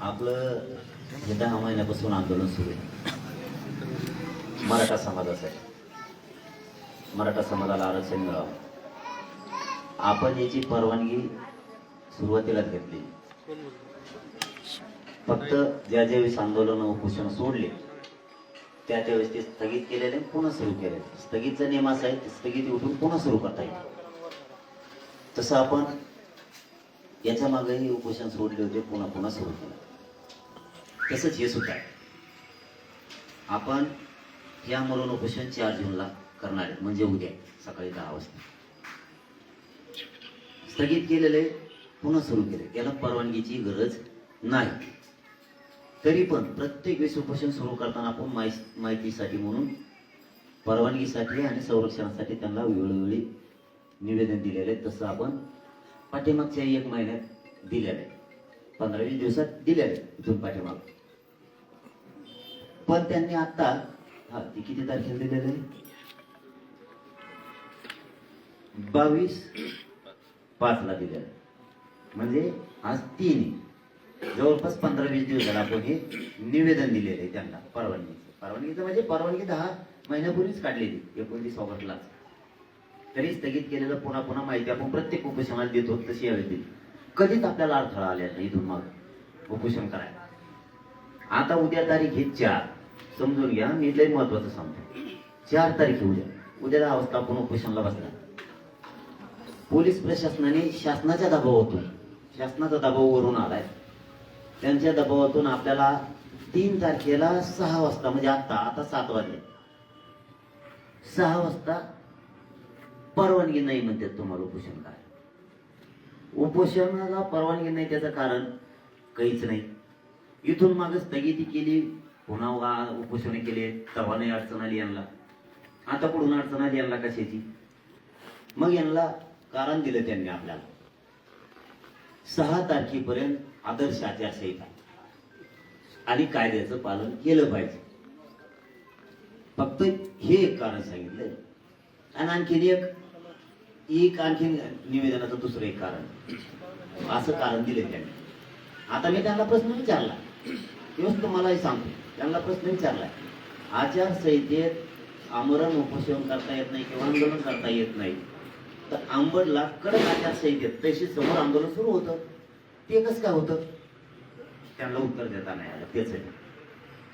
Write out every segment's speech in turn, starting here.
आपलं हे दहा महिन्यापासून आंदोलन सुरू आहे. मराठा समाजासाठी. मराठा समाजाला आरक्षण मिळावं. आपण याची परवानगी सुरुवातीलाच घेतली. फक्त ज्या ज्यावेळेस आंदोलन उपोषण सोडले त्या त्यावेळेस ते स्थगित केलेले पुन्हा सुरू केले स्थगितचा नियम असा आहे स्थगिती स्थगित उठून पुन्हा सुरू करता येईल. तसं आपण याच्या मागेही उपोषण सोडले होते पुन्हा पुन्हा सुरू केलं. तसंच हे सुद्धा आहे. आपण या मरण उपोषण चार जूनला करणार आहे म्हणजे उद्या सकाळी दहा वाजता. स्थगित केलेले पुन्हा सुरू केले. याला परवानगीची गरज नाही. तरी पण प्रत्येक वेळेस उपोषण सुरू करताना आपण माहिती माहितीसाठी म्हणून परवानगीसाठी आणि संरक्षणासाठी त्यांना वेळोवेळी निवेदन दिलेले आहे तसं आपण पाठीमागच्या एक महिन्यात दिलेलं आहे पंधरा वीस दिवसात दिलेलं आहे इथून पाठीमाग. पण त्यांनी आता हा ती किती तारखेला दिलेलं आहे? बावीस पाचला दिलेलं आहे. म्हणजे आज तीन जवळपास पंधरा वीस दिवस झाला आपण हे निवेदन दिलेलं आहे त्यांना परवानगीचं. परवानगीचं म्हणजे परवानगी दहा महिन्यापूर्वीच काढलेली एकोणतीस ऑगस्टला तरी स्थगित केलेलं पुन्हा पुन्हा माहिती आपण प्रत्येक उपोषणाला देतो तशी यावेळी दिली. कधीच आपल्याला अडथळा आल्या नाही इथून मग. उपोषण करायला. आता उद्या तारीख हे चार. समजून घ्या. मी लय महत्वाचं सांगतो चार तारीख उद्या. उद्याला अवस्था आपण उपोषणला बसणार. पोलीस प्रशासनाने शासनाच्या दबावातून शासनाचा दबाव वरून आलाय. त्यांच्या दबावातून आपल्याला तीन तारखेला सहा वाजता म्हणजे आता आता सात वाजले. सहा वाजता परवानगी नाही म्हणतात तुम्हाला उपोषण काय. उपोषणाला परवानगी नाही त्याचं कारण काहीच नाही. इथून मागे स्थगिती केली पुन्हा वा- उपोषण केले तेव्हा नाही अडचण आली यांना. आता पुढून अडचण आली यांना कशाची? मग यांना कारण दिलं त्यांनी आपल्याला. सहा तारखेपर्यंत आदर्श आचारसंहिता. आणि कायद्याचं पालन केलं पाहिजे. फक्त हे एक कारण सांगितलं आणि आणखीन एक एक आणखीन निवेदनाचं दुसरं एक कारण. असं कारण दिलं त्यांनी. आता मी त्यांना प्रश्न विचारला. तेव्हाच तुम्हालाही सांगतो. त्यांना प्रश्न विचारलाय. आचारसंहितेत आमरण उपोषण करता येत नाही किंवा आंदोलन करता येत नाही. तर आंबडला कडक आचारसंहितेत तशी समोर आंदोलन सुरू होतं. ते कसं काय होतं? त्यांना उत्तर देता नाही आलं. तेच आहे.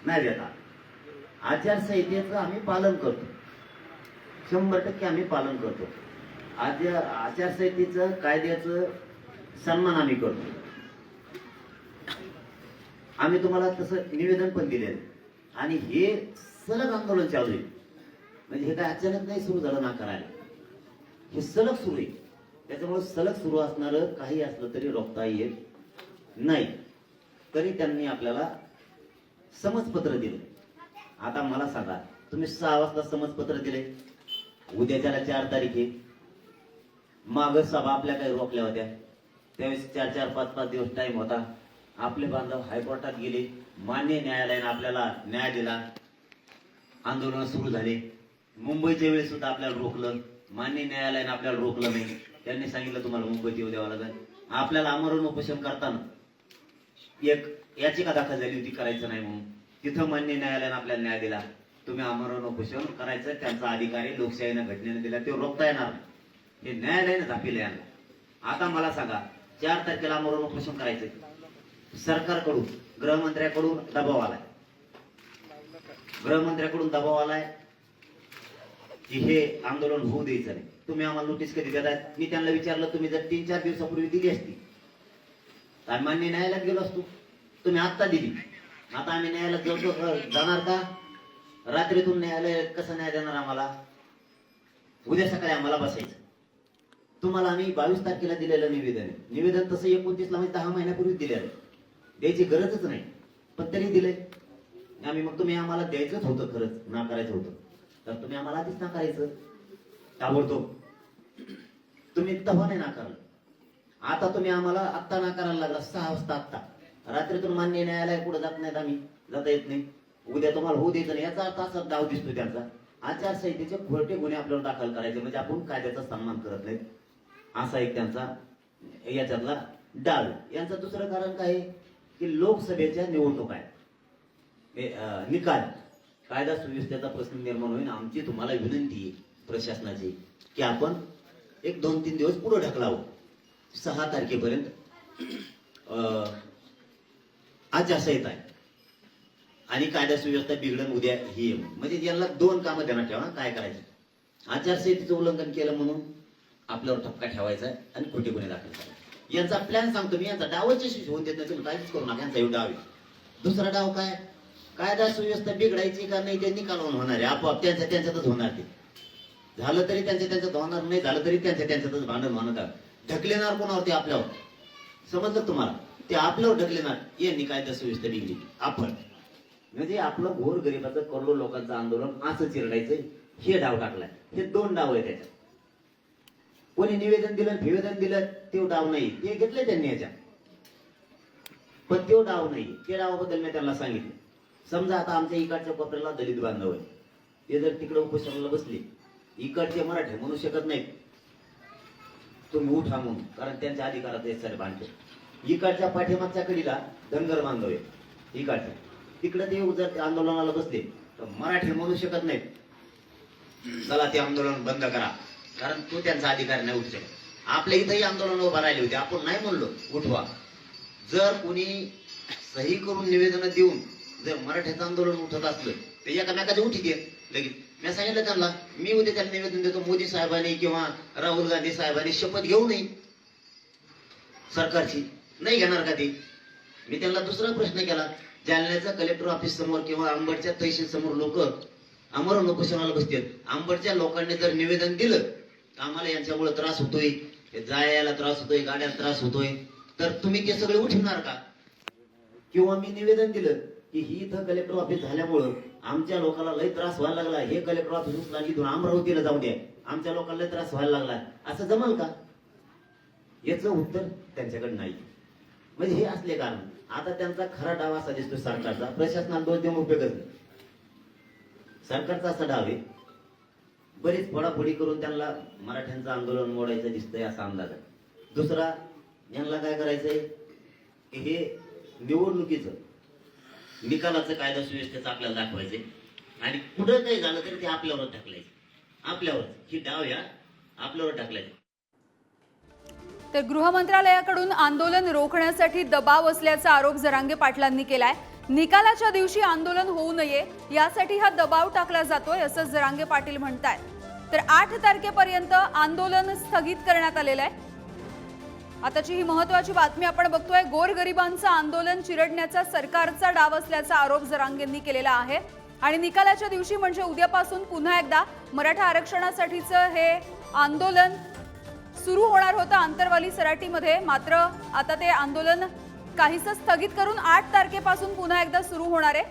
नाही देता. आचारसंहितेचं आम्ही पालन करतो. शंभर टक्के आम्ही पालन करतो. आचार आचारसंहितेचं कायद्याचं सन्मान आम्ही करतो. आम्ही तुम्हाला तसं निवेदन पण दिलेलं आणि हे सलग आंदोलन चालू आहे. म्हणजे हे काय अचानक नाही सुरू झालं ना करायला. हे सलग सुरू आहे. त्याच्यामुळे सलग सुरू असणारं काही असलं तरी रोखता येत नाही. तरी त्यांनी आपल्याला समजपत्र दिलं. आता मला सांगा तुम्ही सहा वाजता समजपत्र दिले. उद्या त्याला चार तारीख आहे. माग सभा आपल्या काही रोखल्या होत्या. त्यावेळेस चार चार पाच पाच दिवस टाइम होता. आपले बांधव हायकोर्टात गेले. मान्य न्यायालयाने आपल्याला न्याय दिला. आंदोलन सुरू झाले. मुंबईच्या वेळेस सुद्धा आपल्याला रोखलं. मान्य न्यायालयाने आपल्याला रोखलं नाही. त्यांनी सांगितलं तुम्हाला मुंबईत येऊ द्यावं लागेल. आपल्याला आमरण उपोषण करताना एक याचिका दाखल झाली होती करायचं नाही म्हणून. तिथं मान्य न्यायालयाने आपल्याला न्याय दिला. तुम्ही आमरण उपोषण करायचं त्यांचा अधिकारी लोकशाहीनं घटनेने दिला ते रोखता येणार नाही. हे न्यायालयाने झापिलं यांना. आता मला सांगा चार तारखेला आमरण उपोषण करायचं सरकारकडून गृहमंत्र्याकडून दबाव आलाय. गृहमंत्र्याकडून दबाव आलाय की हे आंदोलन होऊ द्यायचं नाही. तुम्ही आम्हाला नोटीस कधी देताय? मी त्यांना विचारलं तुम्ही जर तीन चार दिवसापूर्वी दिली असती तर आम्ही मान्य न्यायालयात गेलो असतो. तुम्ही आत्ता दिली. आता आम्ही न्यायालयात जाऊ जाणार का? रात्रीतून न्यायालय कसं न्याय देणार आम्हाला? उद्या सकाळी आम्हाला बसायचं. तुम्हाला आम्ही बावीस तारखेला दिलेलं निवेदन आहे. निवेदन तसं एकोणतीसला म्हणजे दहा महिन्यापूर्वी दिलेलं आहे. द्यायची गरजच नाही. पण तरी दिलंय. आम्ही मग तुम्ही आम्हाला द्यायचंच होतं खरंच नाकारायचं होतं. तर तुम्ही आम्हाला आधीच नाकारायचं ताबडतोब. तुम्ही तव्हा नाही नाकारलं आता तुम्ही आम्हाला आत्ता नाकारायला लागला सहा वाजता आत्ता. रात्रीतून मान्य न्यायालय पुढे जात नाहीत आम्ही जाता येत नाही. उद्या तुम्हाला होऊ द्यायचं नाही. याचा अर्थ असा डाव दिसतो त्यांचा. आचारसंहितेचे खोटे गुन्हे आपल्यावर दाखल करायचे. म्हणजे आपण कायद्याचा सन्मान करत नाहीत. असा एक त्यांचा याच्यातला डाल यांचं दुसरं कारण काय? आहे? की लोकसभेच्या निवडणुका आहेत. निकाल. कायदा सुव्यवस्थेचा प्रश्न निर्माण होईल. आमची तुम्हाला विनंती आहे प्रशासनाची की आपण एक दोन तीन दिवस पुढे ढकलावं. सहा तारखेपर्यंत अं, आचारसंहिता आहे. आणि कायदा सुव्यवस्था बिघडन उद्या ही म्हणजे यांना दोन कामं त्यांना ठेवा काय करायचं? आचारसंहितेचं उल्लंघन केलं म्हणून आपल्यावर ठपका ठेवायचा आहे आणि खोटे गुन्हे दाखल करायचे. यांचा प्लॅन सांगतो मी. यांचा डावच यशस्वी होऊन देत नाही तुम्ही काहीच करू नका. यांचा डाव दुसरा डाव काय? कायदा सुव्यवस्था बिघडायची का नाही ते निकालावून होणार आहे. आपोआप त्यांच्या त्यांच्यातच होणार ते. झालं तरी त्यांच्या त्यांच्यात होणार नाही झालं तरी त्यांच्या त्यांच्यातच भांडण होणार ढकलेणार कोणावरती? आपल्यावर. समजलं तुम्हाला? ते आपल्यावर ढकलेणार. यांनी कायदा सुव्यवस्था बिघडली. आपण. म्हणजे आपलं घोर गरिबाचं करोडो लोकांचं आंदोलन असं चिरडायचं. हे डाव टाकलाय. हे दोन डाव आहे त्याच्यात. कोणी निवेदन दिलं निवेदन दिलं ते डाव नाही. ते घेतले त्यांनी याच्या. पण तो डाव नाही. ते डावाबद्दल मी त्यांना सांगितलं. समजा आता आमच्या इकडच्या कोपऱ्याला दलित बांधव आहे ते जर तिकडे उपोषणाला बसले इकडचे मराठी म्हणू शकत नाहीत. तुम्ही उठा म्हणून कारण त्यांच्या अधिकारात हे सारे भांडते इकडच्या पाठीमागच्या कडीला धनगर बांधव आहे इकडच्या तिकडे ते जर आंदोलनाला बसले. तर मराठी म्हणू शकत नाहीत. चला ते आंदोलन बंद करा. कारण तो त्यांचा अधिकार नाही उठू शकत आपल्या इथंही आंदोलन उभा राहिले होते. आपण नाही म्हणलो उठवा. जर कोणी सही करून निवेदन देऊन जर मराठ्याचं आंदोलन उठत असलं तर एकामेकाच्या उठी दे लगेच. मी सांगितलं त्यांना मी उद्या त्यांना निवेदन देतो मोदी साहेबांनी किंवा राहुल गांधी साहेबांनी शपथ घेऊ नये. सरकारची. नाही घेणार का ते? मी त्यांना दुसरा प्रश्न केला. जालन्याचा कलेक्टर ऑफिस समोर किंवा आंबडच्या तहसील समोर लोक अमर उपोषणाला बसतात आंबडच्या लोकांनी जर निवेदन दिलं आम्हाला यांच्यामुळे त्रास होतोय जायला त्रास होतोय गाड्या त्रास होतोय. तर तुम्ही ते सगळे उठवणार का? किंवा मी निवेदन दिलं की ही इथं कलेक्टर ऑफिस झाल्यामुळं आमच्या लोकांना लय त्रास व्हायला लागला. हे कलेक्टर ऑफिस उचला इथून अमरावतीला जाऊ द्या. आमच्या लोकांना लय त्रास व्हायला लागला. असं जमल का? याचं उत्तर त्यांच्याकडे नाही. म्हणजे हे असले कारण. आता त्यांचा खरा डाव असा दिसतो सरकारचा. प्रशासनाला दोष देऊन उपयोगच नाही. सरकारचा असा डाव आहे. बरीच फोडाफोडी करून त्यांना मराठ्यांचं आंदोलन मोडायचं दिसतंय असा अंदाज आहे. दुसरा यांना काय करायचंय? की हे निवडणुकीचं निकालाचं कायदा सुव्यवस्थेचं आपल्याला दाखवायचंय. आणि कुठं काही झालं तरी ते आपल्यावर टाकलायचं आपल्यावर ही डाव या आपल्यावर टाकलायचं तर गृह मंत्रालयाकडून आंदोलन रोखण्यासाठी दबाव असल्याचा आरोप जरांगे पाटलांनी केलाय. निकालाच्या दिवशी आंदोलन होऊ नये यासाठी हा दबाव टाकला जातोय असं जरांगे पाटील म्हणतायत. तर आठ तारखेपर्यंत आंदोलन स्थगित करण्यात आलेलं आहे. आताची ही महत्वाची बातमी आपण बघतोय गोरगरिबांचं आंदोलन चिरडण्याचा सरकारचा डाव असल्याचा आरोप जरांगेंनी केलेला आहे. आणि निकालाच्या दिवशी म्हणजे उद्यापासून पुन्हा एकदा मराठा आरक्षणासाठीचं हे आंदोलन सुरू होणार होतं आंतरवाली सराटीमध्ये. मात्र आता ते आंदोलन काहीस स्थगित करून आठ तारखेपासून पुन्हा एकदा सुरू होणार आहे.